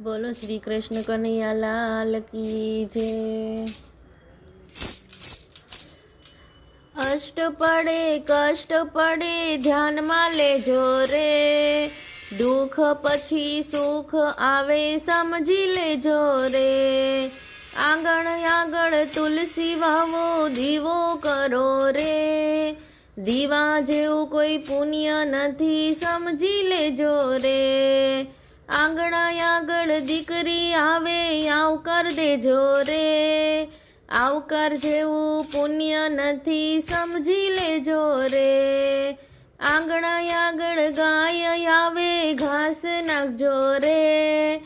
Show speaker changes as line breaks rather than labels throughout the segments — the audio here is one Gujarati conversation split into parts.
બોલો શ્રી કૃષ્ણ કનૈયા લાલ કી જય. અષ્ટ પડે, કષ્ટ પડે, ધ્યાનમાં લેજો રે. દુઃખ પછી સુખ આવે, સમજી લેજો રે. આંગણ આગળ તુલસી વાવો, દીવો કરો રે. દીવા જેવું કોઈ પુણ્ય નથી, સમજી લેજો રે. આંગણા આગળ દીકરી આવે, આવકાર દેજો રે. આવકાર જેવું પુણ્ય નથી, સમજી લેજો રે. આંગણા આગળ ગાય આવે, ઘાસ નાખજો રે.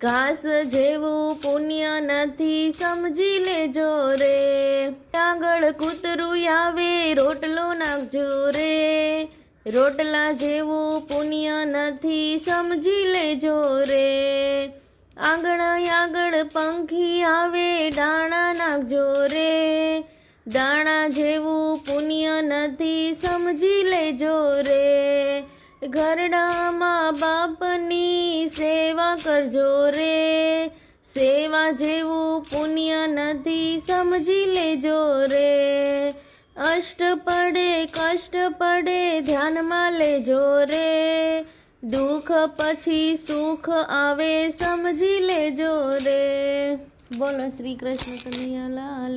ઘાસ જેવું પુણ્ય નથી, સમજી લેજો રે. આગળ કૂતરું આવે, રોટલો નાખજો રે. રોટલા જેવું પુણ્ય નથી, સમજી લેજો રે. આગળ આગળ પંખી આવે, દાણા નાખજો રે. દાણા જેવું પુણ્ય નથી, સમજી લેજો રે. ઘરડામાં બાપની સેવા કરજો રે. સેવા જેવું પુણ્ય નથી, સમજી લેજો રે. અષ્ટ પડે, કષ્ટ પડે, ધ્યાનમાં લેજો રે. દુઃખ પછી સુખ આવે, સમજી લેજો રે. બોલો શ્રી કૃષ્ણ કનૈયા લાલ